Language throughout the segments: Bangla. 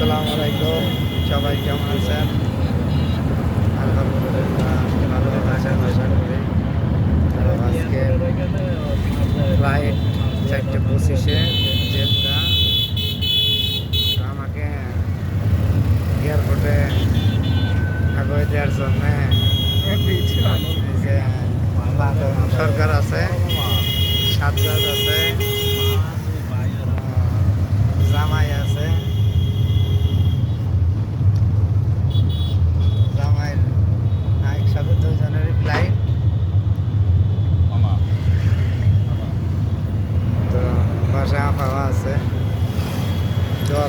আসসালামু আলাইকুম। সবাই কেমন আছেন? আলহামদুলিল্লাহ ভালো আছেন আশা করি আজকে ফ্লাইট চারটে পঁচিশে জেদ্দা আমাকে এয়ারপোর্টে আগে দেওয়ার জন্য সরকার আছে সাতজাজ আছে।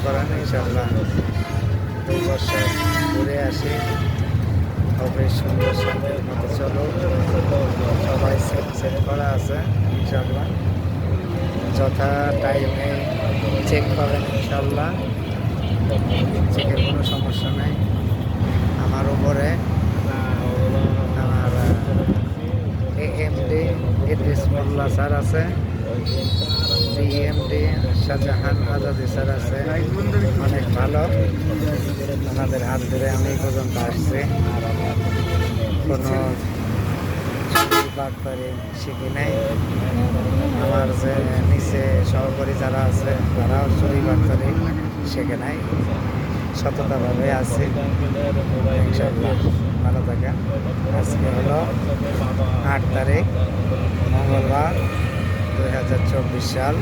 করেন ইনশাল্লাহ দুই বছর ঘুরে আসি। অফিস সুন্দর শান্তির মতো চলো। সবাই সেট সেট করা আছে ইনশাল্লাহ যথা টাইমে চেক করেন ইনশাল্লাহ চেকের কোনো সমস্যা নেই। আমার উপরে, আমার এএমডি ইদ্রিস মোল্লা স্যার আছে। বিএমডি শাহজাহান আজাদি স্যার আছে। অনেক ভালো ওনাদের হাত ধরে আমি পর্যন্ত আসছি। কোনো বাটপারি শিখি নাই। আমার যে নিচে সহকারী যারা আছে, তারাও চুরি বাটপারি শেখে নাই। সততাভাবে আছে। ভালো থাকেন। আজকে হলো আট তারিখ, মঙ্গলবার। দুই হাজার চব্বিশ সাল।